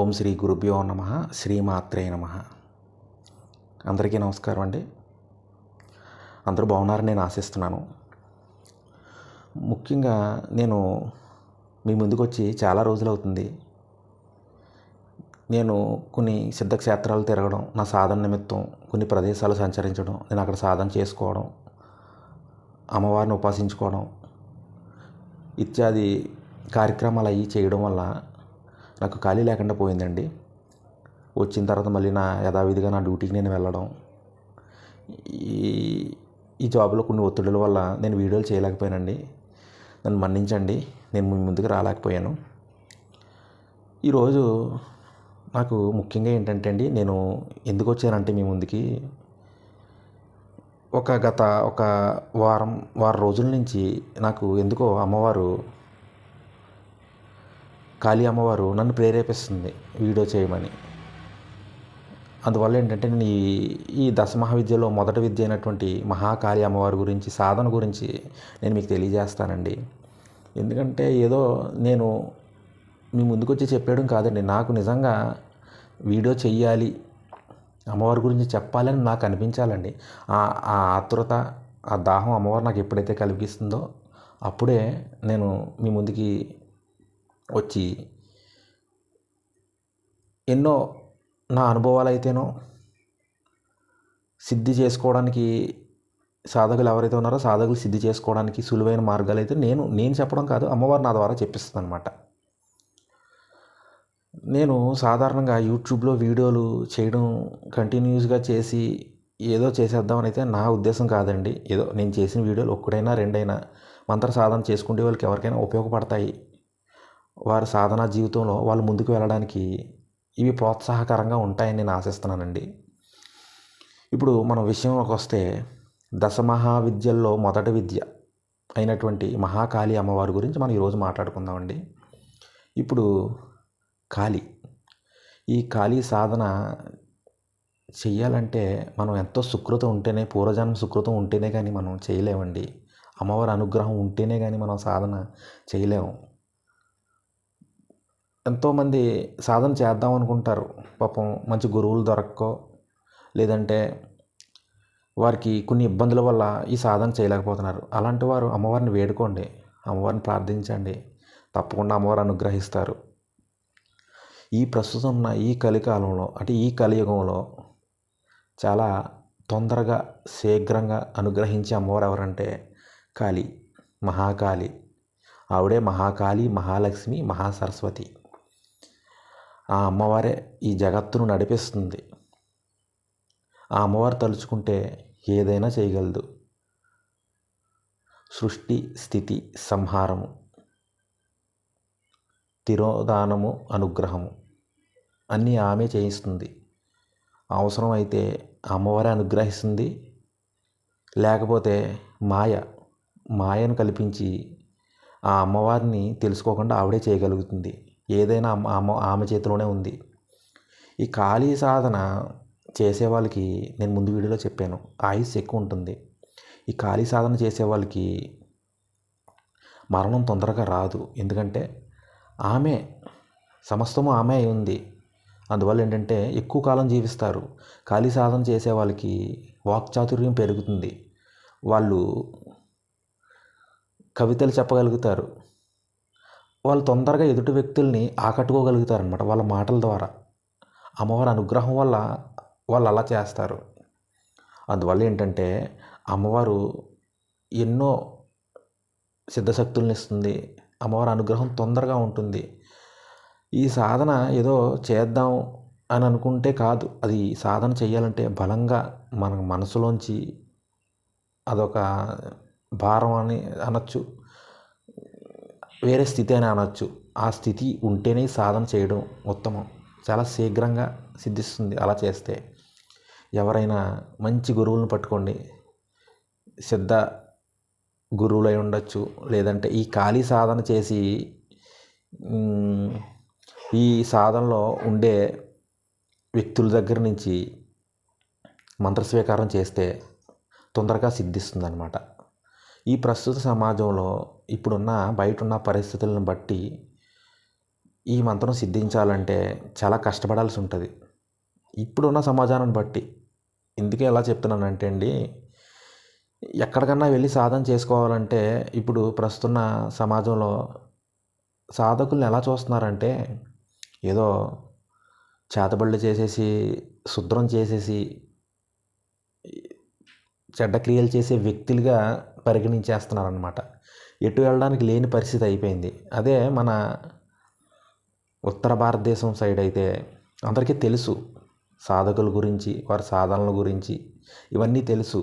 ఓం శ్రీ గురుభ్యో నమ శ్రీమాత్రే నమ. అందరికీ నమస్కారం అండి. అందరూ బాగున్నారని నేను ఆశిస్తున్నాను. ముఖ్యంగా నేను మీ ముందుకు వచ్చి చాలా రోజులు అవుతుంది. నేను కొన్ని సిద్ధక్షేత్రాలు తిరగడం నా సాధన నిమిత్తం కొన్ని ప్రదేశాలు సంచరించడం నేను అక్కడ సాధన చేసుకోవడం అమ్మవారిని ఉపాసించుకోవడం ఇత్యాది కార్యక్రమాలు అవి చేయడం వల్ల నాకు ఖాళీ లేకుండా పోయిందండి. వచ్చిన తర్వాత మళ్ళీ నా యథావిధిగా నా డ్యూటీకి నేను వెళ్ళడం. ఈ ఈ జాబ్లో కొన్ని ఒత్తిడుల వల్ల నేను వీడియోలు చేయలేకపోయానండి. నన్ను మన్నించండి నేను మీ ముందుకు రాలేకపోయాను. ఈరోజు నాకు ముఖ్యంగా ఏంటంటే అండి నేను ఎందుకు వచ్చానంటే మీ ముందుకి. ఒక గత ఒక వారం వారం రోజుల నుంచి నాకు ఎందుకో అమ్మవారు కాళీ అమ్మవారు నన్ను ప్రేరేపిస్తుంది వీడియో చేయమని. అందువల్ల ఏంటంటే నేను ఈ ఈ దశమహావిద్యలో మొదటి విద్య అయినటువంటి మహాకాళి అమ్మవారి గురించి సాధన గురించి నేను మీకు తెలియజేస్తానండి. ఎందుకంటే ఏదో నేను మీ ముందుకు వచ్చి చెప్పేయడం కాదండి. నాకు నిజంగా వీడియో చెయ్యాలి అమ్మవారి గురించి చెప్పాలని నాకు అనిపించాలండి. ఆ ఆ ఆతురత ఆ దాహం అమ్మవారు నాకు ఎప్పుడైతే కలిగిస్తుందో అప్పుడే నేను మీ ముందుకి వచ్చి ఎన్నో నా అనుభవాలు అయితేనో సిద్ధి చేసుకోవడానికి సాధకులు ఎవరైతే ఉన్నారో సాధకులు సిద్ధి చేసుకోవడానికి సులువైన మార్గాలు అయితే నేను నేను చెప్పడం కాదు అమ్మవారు నా ద్వారా చెప్పిస్తుంది అనమాట నేను సాధారణంగా యూట్యూబ్లో వీడియోలు చేయడం కంటిన్యూస్గా చేసి ఏదో చేసేద్దామని అయితే నా ఉద్దేశం కాదండి. ఏదో నేను చేసిన వీడియోలు ఒక్కడైనా రెండైనా మంత్ర సాధన చేసుకుంటే వాళ్ళకి ఎవరికైనా ఉపయోగపడతాయి. వారి సాధనా జీవితంలో వాళ్ళు ముందుకు వెళ్ళడానికి ఇవి ప్రోత్సాహకరంగా ఉంటాయని నేను ఆశిస్తున్నానండి. ఇప్పుడు మన విషయంలోకి వస్తే దశమహావిద్యల్లో మొదటి విద్య అయినటువంటి మహాకాళి అమ్మవారి గురించి మనం ఈరోజు మాట్లాడుకుందామండి. ఇప్పుడు కాళి. ఈ కాళీ సాధన చెయ్యాలంటే మనం ఎంతో సుకృతం ఉంటేనే పూర్వజన్మ సుకృతం ఉంటేనే కానీ మనం చేయలేమండి. అమ్మవారి అనుగ్రహం ఉంటేనే కానీ మనం సాధన చేయలేము. ఎంతోమంది సాధన చేద్దాం అనుకుంటారు. పాపం మంచి గురువులు దొరక్కో లేదంటే వారికి కొన్ని ఇబ్బందుల వల్ల ఈ సాధన చేయలేకపోతున్నారు. అలాంటి వారు అమ్మవారిని వేడుకోండి. అమ్మవారిని ప్రార్థించండి. తప్పకుండా అమ్మవారు అనుగ్రహిస్తారు. ఈ ప్రస్తుతం ఉన్న ఈ కలికాలంలో అంటే ఈ కలియుగంలో చాలా తొందరగా శీఘ్రంగా అనుగ్రహించే అమ్మవారు ఎవరంటే కాళీ మహాకాళి. ఆవిడే మహాకాళి మహాలక్ష్మి మహాసరస్వతి. ఆ అమ్మవారే ఈ జగత్తును నడిపిస్తుంది. ఆ అమ్మవారు తలుచుకుంటే ఏదైనా చేయగలదు. సృష్టి స్థితి సంహారము. తిరోదానము అనుగ్రహము. అన్నీ ఆమె చేయిస్తుంది. అవసరం అయితే అమ్మవారే అనుగ్రహిస్తుంది. లేకపోతే మాయ మాయను కల్పించి ఆ అమ్మవారిని తెలుసుకోకుండా ఆవిడే చేయగలుగుతుంది. ఏదైనా ఆమె ఆమె చేతిలోనే ఉంది. ఈ ఖాళీ సాధన చేసే వాళ్ళకి నేను ముందు వీడియోలో చెప్పాను. ఆయుస్ ఎక్కువ ఉంటుంది. ఈ ఖాళీ సాధన చేసే వాళ్ళకి మరణం తొందరగా రాదు. ఎందుకంటే ఆమె సమస్తము ఆమె అయి ఉంది. అందువల్ల ఏంటంటే ఎక్కువ కాలం జీవిస్తారు. ఖాళీ సాధన చేసే వాళ్ళకి వాక్చాతుర్యం పెరుగుతుంది. వాళ్ళు కవితలు చెప్పగలుగుతారు. వాళ్ళు తొందరగా ఎదుటి వ్యక్తుల్ని ఆకట్టుకోగలుగుతారనమాట వాళ్ళ మాటల ద్వారా. అమ్మవారి అనుగ్రహం వల్ల వాళ్ళు అలా చేస్తారు. అందువల్ల ఏంటంటే అమ్మవారు ఎన్నో సిద్ధశక్తుల్ని ఇస్తుంది అమ్మవారి అనుగ్రహం తొందరగా ఉంటుంది. ఈ సాధన ఏదో చేద్దాం అని అనుకుంటే కాదు. అది సాధన చేయాలంటే బలంగా మన మనసులోంచి అదొక భారం అని అనొచ్చు. వేరే స్థితి అని అనొచ్చు. ఆ స్థితి ఉంటేనే సాధన చేయడం ఉత్తమం. చాలా శీఘ్రంగా సిద్ధిస్తుంది అలా చేస్తే. ఎవరైనా మంచి గురువులను పట్టుకోండి. సిద్ధ గురువులై ఉండొచ్చు. లేదంటే ఈ ఖాళీ సాధన చేసి ఈ సాధనలో ఉండే వ్యక్తుల దగ్గర నుంచి మంత్రస్వీకారం చేస్తే తొందరగా సిద్ధిస్తుంది అనమాట ఈ ప్రస్తుత సమాజంలో ఇప్పుడున్న బయట ఉన్న పరిస్థితులను బట్టి ఈ మంత్రం సిద్ధించాలంటే చాలా కష్టపడాల్సి ఉంటుంది. ఇప్పుడున్న సమాజాన్ని బట్టి. ఎందుకే ఎలా చెప్తున్నానంటే అండి ఎక్కడికన్నా వెళ్ళి సాధన చేసుకోవాలంటే ఇప్పుడు ప్రస్తున్న సమాజంలో సాధకుల్ని ఎలా చూస్తున్నారంటే ఏదో చేతబళ్ళు చేసేసి శుద్రం చేసేసి చెడ్డ క్రియలు చేసే వ్యక్తులుగా పరిగణించేస్తున్నారనమాట ఎటు వెళ్ళడానికి లేని పరిస్థితి అయిపోయింది. అదే మన ఉత్తర భారతదేశం సైడ్ అయితే అందరికీ తెలుసు సాధకుల గురించి వారి సాధనల గురించి ఇవన్నీ తెలుసు.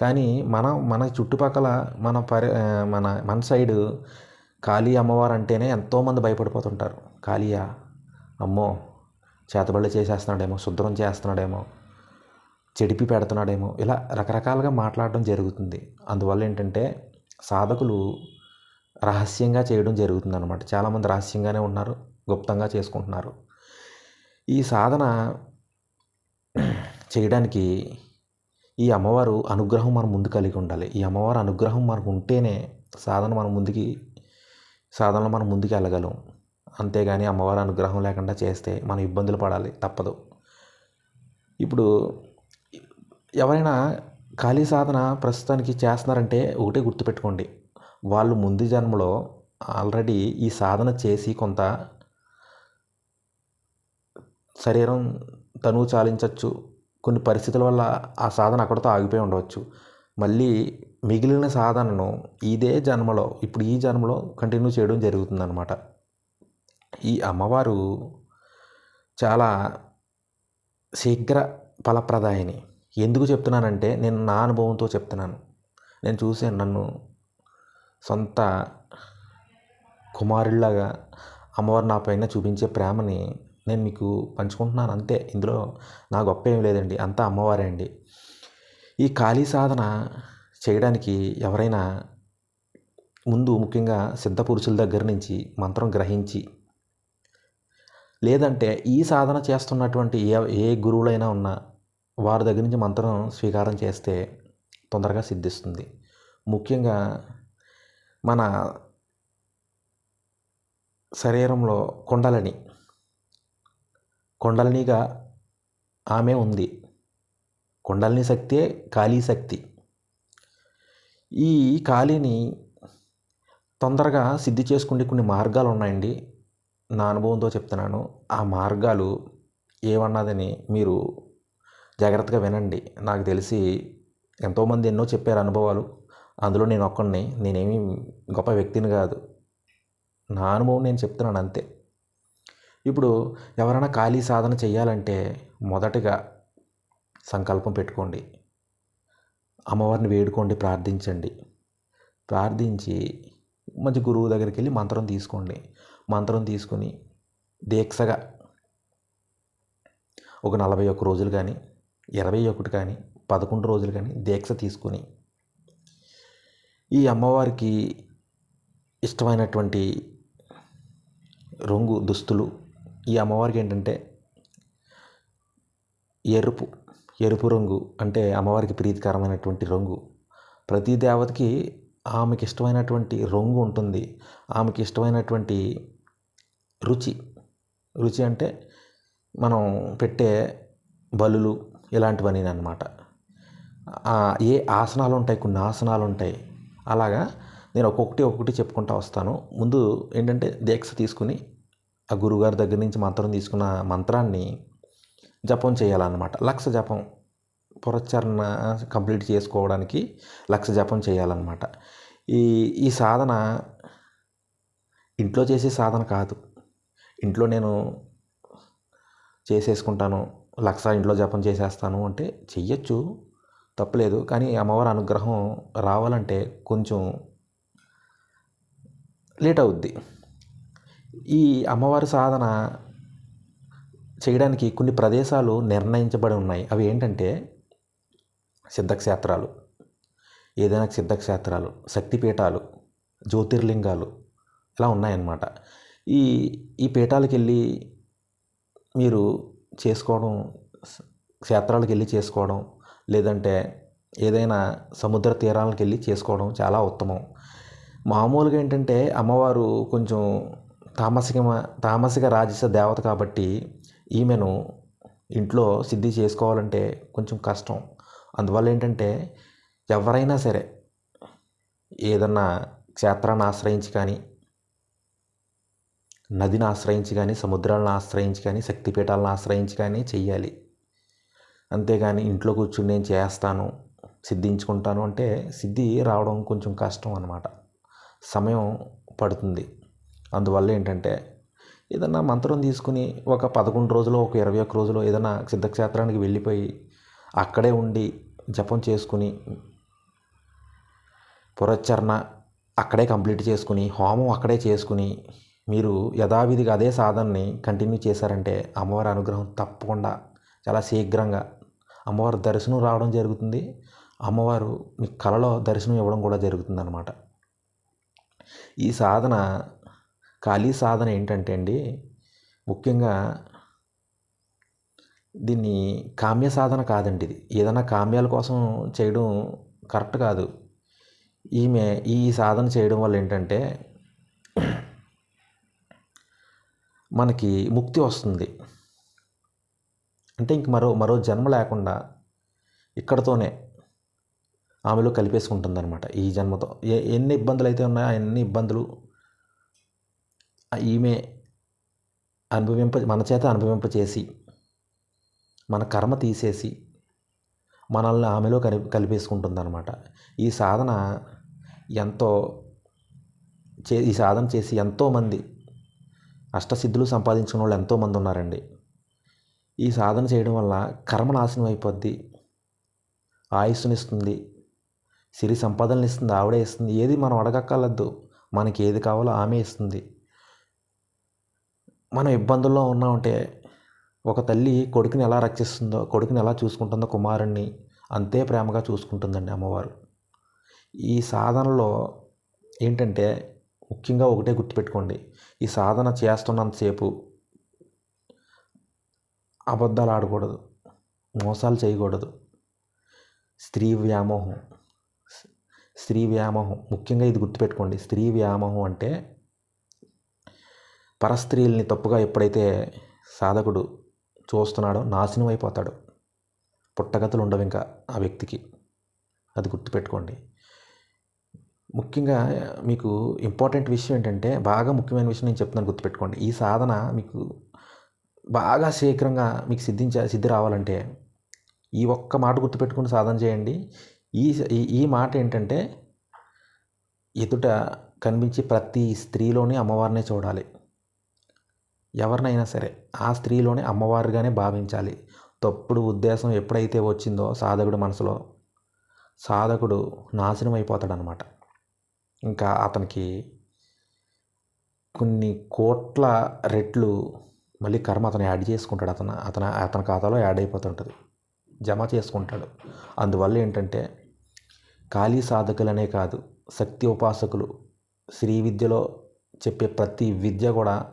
కానీ మనం మన చుట్టుపక్కల మన పరి మన మన సైడు కాళీ అమ్మవారు అంటేనే ఎంతోమంది భయపడిపోతుంటారు. కాళీయా? అమ్మో చేతబళ్ళు చేసేస్తున్నాడేమో శుద్ధం చేస్తున్నాడేమో చెడిపి పెడుతున్నాడేమో ఇలా రకరకాలుగా మాట్లాడడం జరుగుతుంది. అందువల్ల ఏంటంటే సాధకులు రహస్యంగా చేయడం జరుగుతుంది అనమాట చాలామంది రహస్యంగానే ఉన్నారు గుప్తంగా చేసుకుంటున్నారు. ఈ సాధన చేయడానికి ఈ అమ్మవారు అనుగ్రహం మన ముందు కలిగి ఉండాలి. ఈ అమ్మవారు అనుగ్రహం మనకు ఉంటేనే సాధన మన ముందుకి సాధనలో మనం ముందుకు వెళ్ళగలం. అంతేగాని అమ్మవారి అనుగ్రహం లేకుండా చేస్తే మనం ఇబ్బందులు పడాలి తప్పదు. ఇప్పుడు ఎవరైనా ఖాళీ సాధన ప్రస్తుతానికి చేస్తున్నారంటే ఒకటే గుర్తుపెట్టుకోండి. వాళ్ళు ముందు జన్మలో ఆల్రెడీ ఈ సాధన చేసి కొంత శరీరం తనువు చాలించవచ్చు కొన్ని పరిస్థితుల వల్ల ఆ సాధన అక్కడితో ఆగిపోయి ఉండవచ్చు. మళ్ళీ మిగిలిన సాధనను ఇదే జన్మలో ఇప్పుడు ఈ జన్మలో కంటిన్యూ చేయడం జరుగుతుందన్నమాట. ఈ అమ్మవారు చాలా శీఘ్ర ఫలప్రదాయని. ఎందుకు చెప్తున్నానంటే నేను నా అనుభవంతో చెప్తున్నాను. నేను చూసాను నన్ను సొంత కుమారుడిలాగా అమ్మవారు నా పైన చూపించే ప్రేమని నేను మీకు పంచుకుంటున్నాను. అంతే. ఇందులో నా గొప్ప ఏం లేదండి. అంతా అమ్మవారే అండి. ఈ ఖాళీ సాధన చేయడానికి ఎవరైనా ముందు ముఖ్యంగా సిద్ధ పురుషుల దగ్గర నుంచి మంత్రం గ్రహించి లేదంటే ఈ సాధన చేస్తున్నటువంటి ఏ ఏ గురువులైనా ఉన్నా వారి దగ్గర నుంచి మంత్రం స్వీకారం చేస్తే తొందరగా సిద్ధిస్తుంది. ముఖ్యంగా మన శరీరంలో కుండలని కుండలనిగా ఆమె ఉంది. కుండలిని శక్తియే కాళీ శక్తి. ఈ కాళీని తొందరగా సిద్ధి చేసుకునే కొన్ని మార్గాలు ఉన్నాయండి నా అనుభవంతో చెప్తున్నాను. ఆ మార్గాలు ఏమన్నదని మీరు జాగ్రత్తగా వినండి. నాకు తెలిసి ఎంతోమంది ఎన్నో చెప్పారు అనుభవాలు. అందులో నేను ఒక్కడిని నేనేమి గొప్ప వ్యక్తిని కాదు. నా అనుభవం నేను చెప్తున్నాను అంతే. ఇప్పుడు ఎవరైనా ఖాళీ సాధన చేయాలంటే మొదటగా సంకల్పం పెట్టుకోండి. అమ్మవారిని వేడుకోండి ప్రార్థించండి. ప్రార్థించి మంచి గురువు దగ్గరికి వెళ్ళి మంత్రం తీసుకోండి. మంత్రం తీసుకొని దీక్షగా ఒక నలభై ఒక్క రోజులు కానీ ఇరవై ఒకటి కానీ పదకొండు రోజులు కానీ దీక్ష తీసుకొని ఈ అమ్మవారికి ఇష్టమైనటువంటి రంగు దుస్తులు. ఈ అమ్మవారికి ఏంటంటే ఎరుపు ఎరుపు రంగు అంటే అమ్మవారికి ప్రీతికరమైనటువంటి రంగు. ప్రతి దేవతకి ఆమెకి ఇష్టమైనటువంటి రంగు ఉంటుంది. ఆమెకి ఇష్టమైనటువంటి రుచి. రుచి అంటే మనం పెట్టే బలులు ఇలాంటివన్నీ అనమాట ఏ ఆసనాలు ఉంటాయి కొన్ని ఆసనాలు ఉంటాయి అలాగా నేను ఒక్కొక్కటి ఒక్కొక్కటి చెప్పుకుంటూ వస్తాను. ముందు ఏంటంటే దీక్ష తీసుకుని ఆ గురువుగారి దగ్గర నుంచి మంత్రం తీసుకున్న మంత్రాన్ని జపం చేయాలన్నమాట. లక్ష జపం పురచరణ కంప్లీట్ చేసుకోవడానికి లక్ష జపం చేయాలన్నమాట. ఈ ఈ సాధన ఇంట్లో చేసే సాధన కాదు. ఇంట్లో నేను చేసేసుకుంటాను. లక్ష ఇంట్లో జపం చేసేస్తాను అంటే చెయ్యొచ్చు. తప్పలేదు. కానీ అమ్మవారి అనుగ్రహం రావాలంటే కొంచెం లేట్ అవుద్ది. ఈ అమ్మవారి సాధన చేయడానికి కొన్ని ప్రదేశాలు నిర్ణయించబడి ఉన్నాయి. అవి ఏంటంటే సిద్ధక్షేత్రాలు ఏదైనా సిద్ధక్షేత్రాలు శక్తిపీఠాలు జ్యోతిర్లింగాలు ఇలా ఉన్నాయన్నమాట. ఈ ఈ పీఠాలకు వెళ్ళి మీరు చేసుకోవడం క్షేత్రాలకు వెళ్ళి చేసుకోవడం లేదంటే ఏదైనా సముద్ర తీరాలకు వెళ్ళి చేసుకోవడం చాలా ఉత్తమం. మామూలుగా ఏంటంటే అమ్మవారు కొంచెం తామసిక తామసిక రాజస దేవత కాబట్టి ఈమెను ఇంట్లో సిద్ధి చేసుకోవాలంటే కొంచెం కష్టం. అందువల్ల ఏంటంటే ఎవరైనా సరే ఏదన్నా క్షేత్రాన్ని ఆశ్రయించి కానీ నదిని ఆశ్రయించి కానీ సముద్రాలను ఆశ్రయించి కానీ శక్తిపీఠాలను ఆశ్రయించి కానీ చెయ్యాలి. అంతేగాని ఇంట్లో కూర్చుని నేను చేస్తాను సిద్ధించుకుంటాను అంటే సిద్ధి రావడం కొంచెం కష్టం అన్నమాట. సమయం పడుతుంది. అందువల్ల ఏంటంటే ఏదన్నా మంత్రం తీసుకుని ఒక పదకొండు రోజులు ఒక ఇరవై ఒక్క రోజులు ఏదైనా సిద్ధక్షేత్రానికి వెళ్ళిపోయి అక్కడే ఉండి జపం చేసుకుని పురచ్చరణ అక్కడే కంప్లీట్ చేసుకుని హోమం అక్కడే చేసుకుని మీరు యథావిధిగా అదే సాధనని కంటిన్యూ చేశారంటే అమ్మవారి అనుగ్రహం తప్పకుండా చాలా శీఘ్రంగా అమ్మవారి దర్శనం రావడం జరుగుతుంది. అమ్మవారు మీ కలలో దర్శనం ఇవ్వడం కూడా జరుగుతుంది అనమాట ఈ సాధన ఖాళీ సాధన ఏంటంటే అండి ముఖ్యంగా దీన్ని కామ్య సాధన కాదండి ఇది. ఏదైనా కామ్యాల కోసం చేయడం కరెక్ట్ కాదు. ఈమె ఈ సాధన చేయడం వల్ల ఏంటంటే మనకి ముక్తి వస్తుంది. అంటే ఇంక మరో మరో జన్మ లేకుండా ఇక్కడతోనే ఆమెలో కలిపేసుకుంటుందన్నమాట. ఈ జన్మతో ఏ ఎన్ని ఇబ్బందులు అయితే ఉన్నాయో అన్ని ఇబ్బందులు ఈమె అనుభవింప మన చేత అనుభవింప చేసి మన కర్మ తీసేసి మనల్ని ఆమెలో కలి కలిపేసుకుంటుందన్నమాట. ఈ సాధన ఎంతో చే ఈ సాధన చేసి ఎంతోమంది అష్టసిద్ధులు సంపాదించుకున్న వాళ్ళు ఎంతోమంది ఉన్నారండి. ఈ సాధన చేయడం వల్ల కర్మ నాశనం అయిపోద్ది. ఆయుస్సునిస్తుంది సిరి సంపదలను ఇస్తుంది. ఆవిడే ఇస్తుంది. ఏది మనం అడగక్కర్లేదు. మనకి ఏది కావాలో ఆమె ఇస్తుంది. మనం ఇబ్బందుల్లో ఉన్నామంటే ఒక తల్లి కొడుకుని ఎలా రక్షిస్తుందో కొడుకుని ఎలా చూసుకుంటుందో కుమారుణ్ణి అంతే ప్రేమగా చూసుకుంటుందండి అమ్మవారు. ఈ సాధనలో ఏంటంటే ముఖ్యంగా ఒకటే గుర్తుపెట్టుకోండి. ఈ సాధన చేస్తున్నంతసేపు అబద్ధాలు ఆడకూడదు. మోసాలు చేయకూడదు. స్త్రీ వ్యామోహం. స్త్రీ వ్యామోహం. ముఖ్యంగా ఇది గుర్తుపెట్టుకోండి. స్త్రీ వ్యామోహం అంటే పరస్త్రీల్ని తప్పుగా ఎప్పుడైతే సాధకుడు చూస్తున్నాడో నాశనం అయిపోతాడు పుట్టగతులు ఉండవు ఇంకా ఆ వ్యక్తికి. అది గుర్తుపెట్టుకోండి. ముఖ్యంగా మీకు ఇంపార్టెంట్ విషయం ఏంటంటే బాగా ముఖ్యమైన విషయం నేను చెప్తున్నాను గుర్తుపెట్టుకోండి. ఈ సాధన మీకు బాగా శీఘ్రంగా మీకు సిద్ధించ సిద్ధి రావాలంటే ఈ ఒక్క మాట గుర్తుపెట్టుకుని సాధన చేయండి. ఈ ఈ మాట ఏంటంటే ఎదుట కనిపించే ప్రతి స్త్రీలోని అమ్మవారినే చూడాలి. ఎవరినైనా సరే ఆ స్త్రీలోనే అమ్మవారిగానే భావించాలి. తప్పుడు ఉద్దేశం ఎప్పుడైతే వచ్చిందో సాధకుడు మనసులో సాధకుడు నాశనం అయిపోతాడనమాట ఇంకా అతనికి కొన్ని కోట్ల రెట్లు మళ్ళీ కర్మ అతను యాడ్ చేసుకుంటాడు అతను అతను అతని ఖాతాలో యాడ్ అయిపోతుంటుంది. జమ చేసుకుంటాడు. అందువల్ల ఏంటంటే ఖాళీ సాధకులనే కాదు శక్తి ఉపాసకులు శ్రీ విద్యలో చెప్పే ప్రతి విద్య కూడా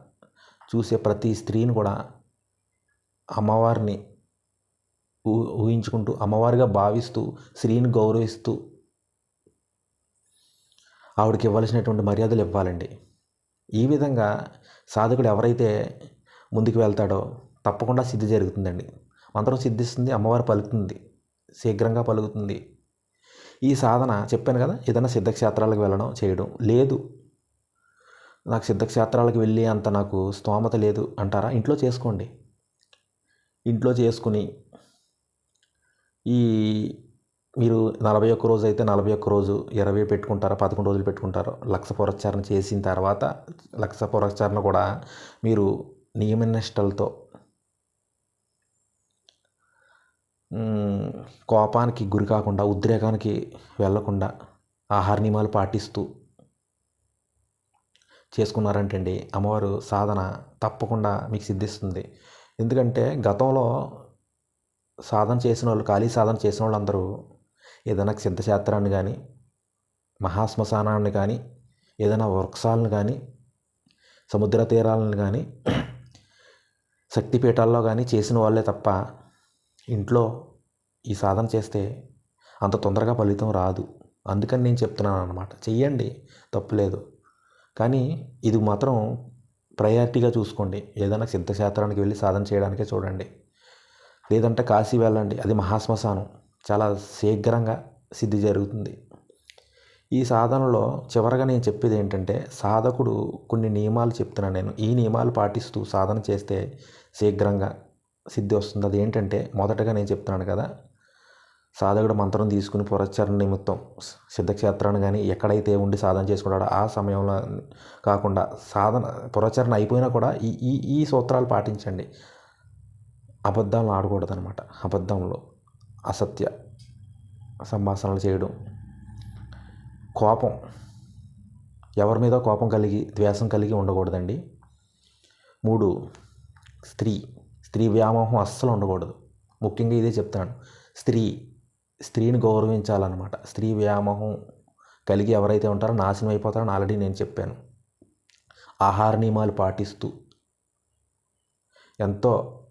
చూసే ప్రతి స్త్రీని కూడా అమ్మవారిని ఊహించుకుంటూ అమ్మవారిగా భావిస్తూ స్త్రీని గౌరవిస్తూ ఆవిడకి ఇవ్వాల్సినటువంటి మర్యాదలు ఇవ్వాలండి. ఈ విధంగా సాధకుడు ఎవరైతే ముందుకు వెళ్తాడో తప్పకుండా సిద్ధి జరుగుతుందండి. మంత్రం సిద్ధిస్తుంది అమ్మవారు పలుకుతుంది శీఘ్రంగా పలుకుతుంది. ఈ సాధన చెప్పాను కదా ఏదైనా సిద్ధక్షేత్రాలకు వెళ్ళడం చేయడం లేదు. నాకు సిద్ధక్షేత్రాలకు వెళ్ళి అంత నాకు స్తోమత లేదు అంటారా? ఇంట్లో చేసుకోండి. ఇంట్లో చేసుకుని ఈ మీరు నలభై ఒక్క రోజు అయితే నలభై ఒక్క రోజు ఇరవై పెట్టుకుంటారా పదకొండు రోజులు పెట్టుకుంటారో లక్ష పురస్చారణ చేసిన తర్వాత లక్ష పురస్చారణ కూడా మీరు నియమనిష్టలతో కోపానికి గురి కాకుండా ఉద్రేకానికి వెళ్ళకుండా ఆహార నియమాలు పాటిస్తూ చేసుకున్నారంటండి. అమ్మవారు సాధన తప్పకుండా మీకు సిద్ధిస్తుంది. ఎందుకంటే గతంలో సాధన చేసిన వాళ్ళు ఖాళీ సాధన చేసిన వాళ్ళందరూ ఏదైనా సిద్ధశాస్త్రాన్ని కానీ మహాశ్మశానాన్ని కానీ ఏదైనా వృక్షాలను కానీ సముద్ర తీరాలను కానీ శక్తిపీఠాల్లో కానీ చేసిన వాళ్ళే తప్ప ఇంట్లో ఈ సాధన చేస్తే అంత తొందరగా ఫలితం రాదు. అందుకని నేను చెప్తున్నాను అనమాట చెయ్యండి తప్పులేదు. కానీ ఇది మాత్రం ప్రయారిటీగా చూసుకోండి. ఏదైనా సిద్ధక్షేత్రానికి వెళ్ళి సాధన చేయడానికే చూడండి. లేదంటే కాశీ వెళ్ళండి. అది మహాశ్మశానం. చాలా శీఘ్రంగా సిద్ధి జరుగుతుంది. ఈ సాధనలో చివరగా నేను చెప్పేది ఏంటంటే సాధకుడు కొన్ని నియమాలు చెప్తున్నాను నేను. ఈ నియమాలు పాటిస్తూ సాధన చేస్తే శీఘ్రంగా సిద్ధి వస్తుంది. అది ఏంటంటే మొదటగా నేను చెప్తున్నాను కదా సాధకుడు మంత్రం తీసుకుని పురస్చరణ నిమిత్తం సిద్ధక్షేత్రాన్ని కానీ ఎక్కడైతే ఉండి సాధన చేసుకుంటాడో ఆ సమయంలో కాకుండా సాధన పురచరణ అయిపోయినా కూడా ఈ ఈ ఈ సూత్రాలు పాటించండి. అబద్ధాలను ఆడకూడదు అనమాట అబద్ధంలో అసత్య సంభాషణలు చేయడం కోపం. ఎవరి మీద కోపం కలిగి ద్వేషం కలిగి ఉండకూడదండి. మూడు స్త్రీ. స్త్రీ వ్యామోహం అస్సలు ఉండకూడదు. ముఖ్యంగా ఇదే చెప్తాను స్త్రీ స్త్రీని గౌరవించాలన్నమాట. స్త్రీ వ్యామోహం కలిగి ఎవరైతే ఉంటారో నాశనం అయిపోతారని ఆల్రెడీ నేను చెప్పాను. ఆహార నియమాలు పాటిస్తూ ఎంతో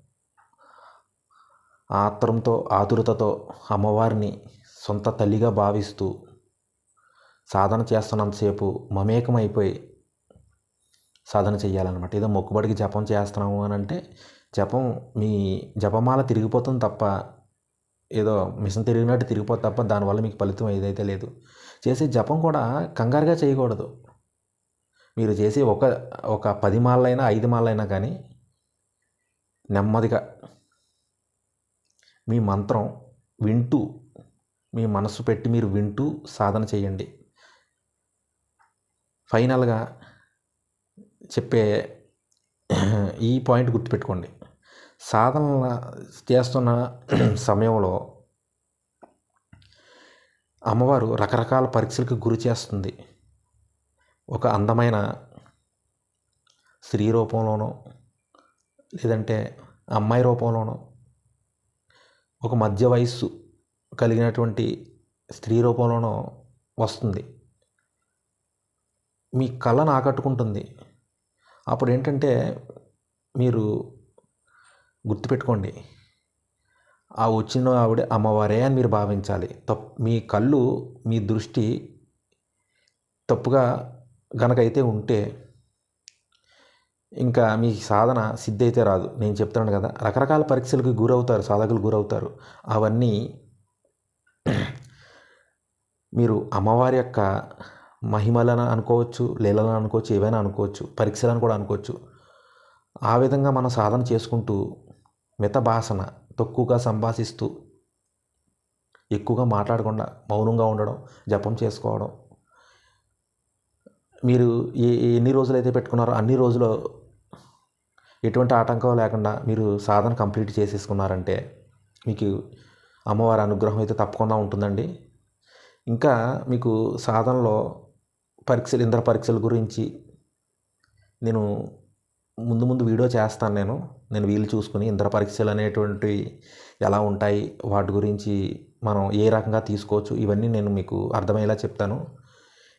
ఆత్రంతో ఆతురతతో అమ్మవారిని సొంత తల్లిగా భావిస్తూ సాధన చేస్తున్నంతసేపు మమేకమైపోయి సాధన చేయాలన్నమాట ఏదో మొక్కుబడికి జపం చేస్తున్నాము అని అంటే జపం మీ జపమాల తిరిగిపోతుంది తప్ప ఏదో మిషన్ తిరిగినట్టు తిరిగిపోతుంది తప్ప దానివల్ల మీకు ఫలితం ఏదైతే లేదు. చేసే జపం కూడా కంగారుగా చేయకూడదు. మీరు చేసే ఒక ఒక పది మాలైనా ఐదు మాలైనా కానీ నెమ్మదిగా మీ మంత్రం వింటూ మీ మనసు పెట్టి మీరు వింటూ సాధన చేయండి. ఫైనల్గా చెప్పే ఈ పాయింట్ గుర్తుపెట్టుకోండి. సాధన చేస్తున్న సమయంలో అమ్మవారు రకరకాల పరీక్షలకు గురి చేస్తుంది. ఒక అందమైన స్త్రీ రూపంలోనో లేదంటే అమ్మాయి రూపంలోనో ఒక మధ్య వయస్సు కలిగినటువంటి స్త్రీ రూపంలోనో వస్తుంది. మీ కళ్ళను ఆకట్టుకుంటుంది. అప్పుడు ఏంటంటే మీరు గుర్తుపెట్టుకోండి. ఆ వచ్చిన ఆవిడ అమ్మవారే అని మీరు భావించాలి. తప్ మీ కళ్ళు మీ దృష్టి తప్పుగా గనకైతే ఉంటే ఇంకా మీ సాధన సిద్ధి అయితే రాదు. నేను చెప్తున్నాను కదా రకరకాల పరీక్షలకు గురవుతారు సాధకులు గురవుతారు. అవన్నీ మీరు అమ్మవారి యొక్క మహిమలను అనుకోవచ్చు లీలను అనుకోవచ్చు ఏవైనా అనుకోవచ్చు పరీక్షలను కూడా అనుకోవచ్చు. ఆ విధంగా మనం సాధన చేసుకుంటూ మిత భాషన తక్కువగా సంభాషిస్తూ ఎక్కువగా మాట్లాడకుండా మౌనంగా ఉండడం జపం చేసుకోవడం. మీరు ఏ ఎన్ని అయితే పెట్టుకున్నారో అన్ని రోజులు ఎటువంటి ఆటంకం లేకుండా మీరు సాధన కంప్లీట్ చేసేసుకున్నారంటే మీకు అమ్మవారి అనుగ్రహం అయితే తప్పకుండా ఉంటుందండి. ఇంకా మీకు సాధనలో పరీక్షలు ఇంద్ర పరీక్షల గురించి నేను ముందు ముందు వీడియో చేస్తాను నేను. నేను వీలు చూసుకుని ఇంద్ర పరీక్షలు అనేటువంటివి ఎలా ఉంటాయి వాటి గురించి మనం ఏ రకంగా తీసుకోవచ్చు ఇవన్నీ నేను మీకు అర్థమయ్యేలా చెప్తాను.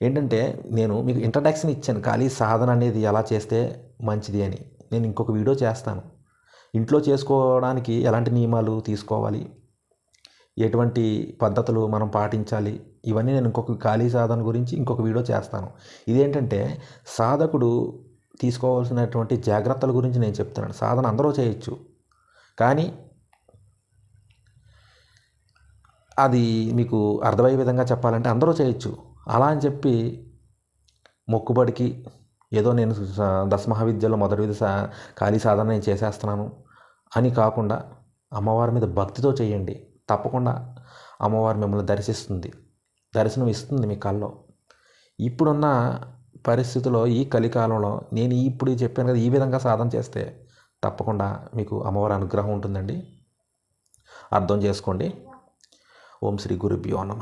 ఏంటంటే నేను మీకు ఇంట్రడక్షన్ ఇచ్చాను ఖాళీ సాధన అనేది ఎలా చేస్తే మంచిది అని. నేను ఇంకొక వీడియో చేస్తాను. ఇంట్లో చేసుకోవడానికి ఎలాంటి నియమాలు తీసుకోవాలి ఎటువంటి పద్ధతులు మనం పాటించాలి ఇవన్నీ నేను ఇంకొక ఖాళీ సాధన గురించి ఇంకొక వీడియో చేస్తాను. ఇదేంటంటే సాధకుడు తీసుకోవాల్సినటువంటి జాగ్రత్తల గురించి నేను చెప్తున్నాను. సాధన అందరూ చేయొచ్చు. కానీ అది మీకు అర్థమయ్యే విధంగా చెప్పాలంటే అందరూ చేయొచ్చు. అలా అని చెప్పి మొక్కుబడికి ఏదో నేను దశ మహావిద్యలో మొదటి విధ సా ఖాళీ సాధన నేను చేసేస్తున్నాను అని కాకుండా అమ్మవారి మీద భక్తితో చేయండి. తప్పకుండా అమ్మవారు మిమ్మల్ని దర్శిస్తుంది. దర్శనం ఇస్తుంది మీ కల్లో. ఇప్పుడున్న పరిస్థితిలో ఈ కలికాలంలో నేను ఇప్పుడు చెప్పాను కదా ఈ విధంగా సాధన చేస్తే తప్పకుండా మీకు అమ్మవారి అనుగ్రహం ఉంటుందండి. అర్థం చేసుకోండి. ఓం శ్రీ గురుభ్యో నమ.